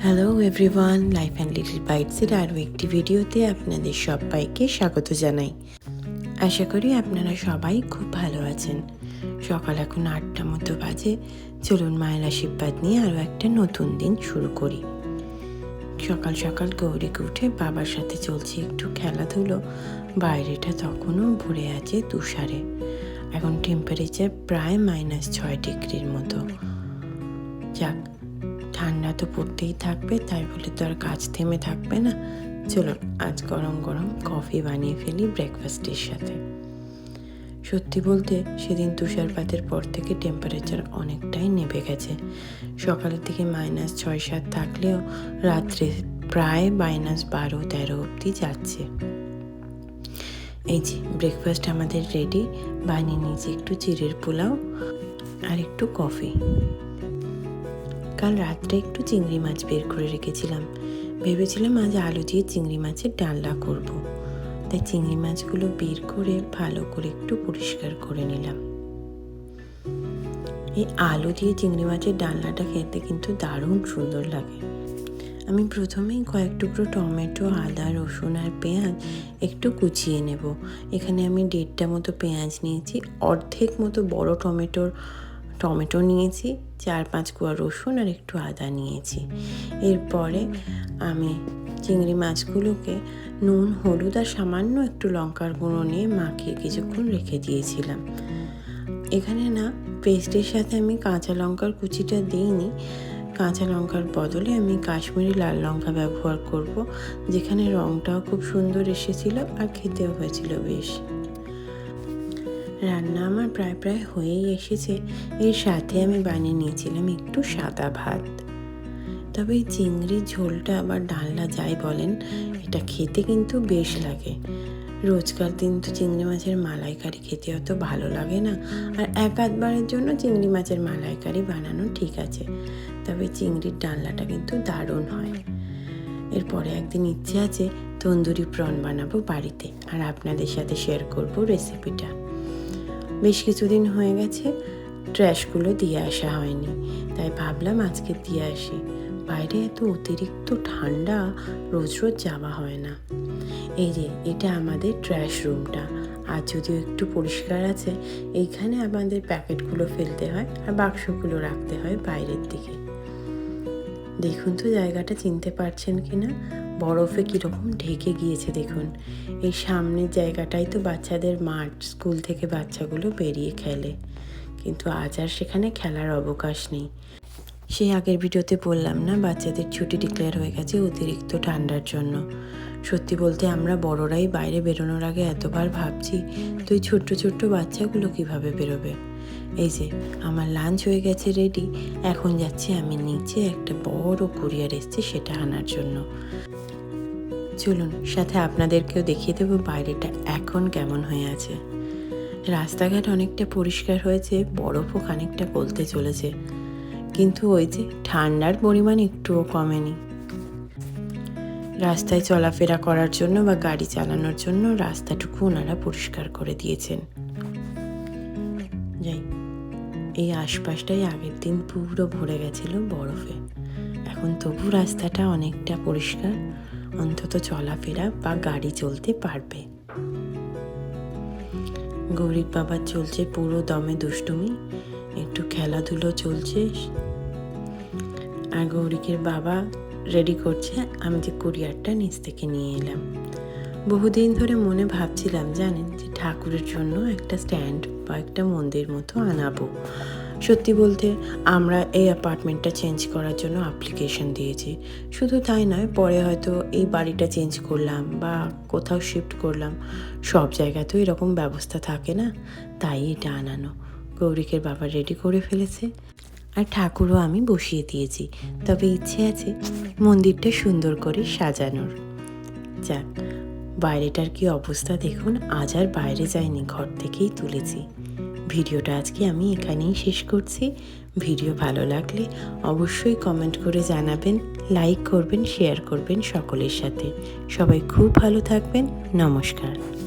Hello everyone life and little বাইটসের আরও একটি ভিডিওতে আপনাদের সবাইকে স্বাগত জানাই। আশা করি আপনারা সবাই খুব ভালো আছেন। সকাল এখন আটটা মতো বাজে। চলুন মায়ের আশীর্বাদ নিয়ে আরও একটা নতুন দিন শুরু করি। সকাল সকাল গৌরীকে উঠে বাবার সাথে চলছে একটু খেলাধুলো। বাইরেটা তখনও ভরে আছে তুষারে। এখন টেম্পারেচার প্রায় মাইনাস ছয় ডিগ্রির মতো। যাক তো পড়তেই থাকবে, তাই বলে তো আর কাজ থেমে থাকবে না। চলুন, আজ গরম গরম কফি বানিয়ে ফেলি ব্রেকফাস্টের সাথে। সত্যি বলতে, সেদিন তুষারপাতের পর থেকে টেম্পারেচার অনেকটাই নেমে গেছে। সকালের দিকে মাইনাস ছয় সাত থাকলেও রাত্রে প্রায় মাইনাস বারো তেরো অবধি যাচ্ছে। এই যে ব্রেকফাস্ট আমাদের রেডি বানিয়ে নিয়েছি একটু চিড়ের পোলাও আর একটু কফি। কাল রাত্রে একটু চিংড়ি মাছ বের করে রেখেছিলাম। ভেবেছিলাম আজ আলু দিয়ে চিংড়ি মাছের ডালনা করব। তাই চিংড়ি মাছগুলো বের করে ভালো করে একটু পরিষ্কার করে নিলাম। এই আলু দিয়ে চিংড়ি মাছের ডালনাটা খেতে কিন্তু দারুণ সুন্দর লাগে। আমি প্রথমেই কয়েক টুকরো টমেটো, আদা, রসুন আর পেঁয়াজ একটু কুচিয়ে নেব। এখানে আমি দেড়টা মতো পেঁয়াজ নিয়েছি, অর্ধেক মতো বড় টমেটোর টমেটো নিয়েছি, চার পাঁচ কোয়া রসুন আর একটু আদা নিয়েছি। এরপরে আমি চিংড়ি মাছগুলোকে নুন, হলুদ আর সামান্য একটু লঙ্কার গুঁড়ো নিয়ে মাখিয়ে কিছুক্ষণ রেখে দিয়েছিলাম। এখানে না, পেস্টের সাথে আমি কাঁচা লঙ্কার কুচিটা দিইনি। কাঁচা লঙ্কার বদলে আমি কাশ্মীরি লাল লঙ্কা ব্যবহার করব, যেখানে রঙটাও খুব সুন্দর এসেছিল আর খেতেও হয়েছিল বেশ। রান্না আমার প্রায় প্রায় হয়েই এসেছে। এর সাথে আমি বানিয়ে নিয়েছিলাম একটু সাদা ভাত। তবে চিংড়ির ঝোলটা আবার ডালনা যাই বলেন, এটা খেতে কিন্তু বেশ লাগে। রোজকার দিন তো চিংড়ি মাছের মালাইকারি খেতে অত ভালো লাগে না। আর এক আধবারের জন্য চিংড়ি মাছের মালাইকারি বানানো ঠিক আছে। তবে চিংড়ির ডালনাটা কিন্তু দারুণ হয়। এরপরে একদিন ইচ্ছে আছে তন্দুরি প্রন বানাবো বাড়িতে। আর আপনাদের সাথে শেয়ার করব রেসিপিটা বেশ কিছুদিন হয়ে গেছে ট্র্যাশগুলো দিয়ে আসা হয়নি। তাই ভাবলাম আজকে দিয়ে আসি। বাইরে এত অতিরিক্ত ঠান্ডা রোজ রোজ যাওয়া হয় না। এই যে, এটা আমাদের ট্র্যাশ রুমটা আর যদিও একটু পরিষ্কার আছে, এইখানে আমাদের প্যাকেটগুলো ফেলতে হয় আর বাক্সগুলো রাখতে হয় বাইরের দিকে। দেখুন তো জায়গাটা চিনতে পারছেন কি না বরফে কীরকম ঢেকে গিয়েছে দেখুন। এই সামনের জায়গাটাই তো বাচ্চাদের মাঠ, স্কুল থেকে বাচ্চাগুলো বেরিয়ে খেলে। কিন্তু আজ আর সেখানে খেলার অবকাশ নেই। সেই আগের ভিডিওতে বললাম না, বাচ্চাদের ছুটি ডিক্লেয়ার হয়ে গেছে অতিরিক্ত ঠান্ডার জন্য। সত্যি বলতে আমরা বড়রাই বাইরে বেরোনোর আগে এতবার ভাবছি, তো এই ছোট্ট ছোট্ট বাচ্চাগুলো কীভাবে বেরোবে? এই যে, আমার লাঞ্চ হয়ে গেছে রেডি এখন যাচ্ছি আমি নিচে একটা বড় কুরিয়ার এসছে সেটা আনার জন্য। চলুন সাথে আপনাদেরকেও দেখিয়ে দেবো বাইরেটা এখন কেমন হয়ে আছে। রাস্তাঘাট অনেকটা পরিষ্কার হয়েছে, বরফও খানিকটা গলতে চলেছে। কিন্তু ওই যে ঠান্ডার পরিমাণ একটুও কমেনি। রাস্তায় চলাফেরা করার জন্য বা গাড়ি চালানোর জন্য রাস্তাটুকু ওনারা পরিষ্কার করে দিয়েছেন। যাই, এই আশপাশটাই আগের দিন পুরো ভরে গেছিল বরফে। এখন তবু রাস্তাটা অনেকটা পরিষ্কার। অন্তত চলাফেরা বা গাড়ি চলতে পারবে। গরিব বাবার চলছে পুরো দমে দুষ্টুমি, একটু খেলাধুলো চলছে। আর গৌরিকের বাবা রেডি করছে, আমি যে কুরিয়ারটা নিচ থেকে নিয়ে এলাম। বহুদিন ধরে মনে ভাবছিলাম জানেন যে ঠাকুরের জন্য একটা স্ট্যান্ড বা একটা মন্দির মতো আনাবো। সত্যি বলতে, আমরা এই অ্যাপার্টমেন্টটা চেঞ্জ করার জন্য অ্যাপ্লিকেশন দিয়েছি। শুধু তাই নয়, পরে হয়তো এই বাড়িটা চেঞ্জ করলাম বা কোথাও শিফট করলাম, সব জায়গাতেও এরকম ব্যবস্থা থাকে না? তাই এটা আনানো। গৌরিকের বাবা রেডি করে ফেলেছে। আর ঠাকুরও আমি বসিয়ে দিয়েছি। তবে ইচ্ছে আছে মন্দিরটা সুন্দর করে সাজানোর। যাক, বাইরেটার কি অবস্থা দেখুন, আজ আর বাইরে যাইনি, ঘর থেকেই তুলেছি। ভিডিওটা আজকে আমি এখানেই শেষ করছি। ভিডিও ভালো লাগলে অবশ্যই কমেন্ট করে জানাবেন লাইক করবেন শেয়ার করবেন সকলের সাথে। সবাই খুব ভালো থাকবেন। নমস্কার।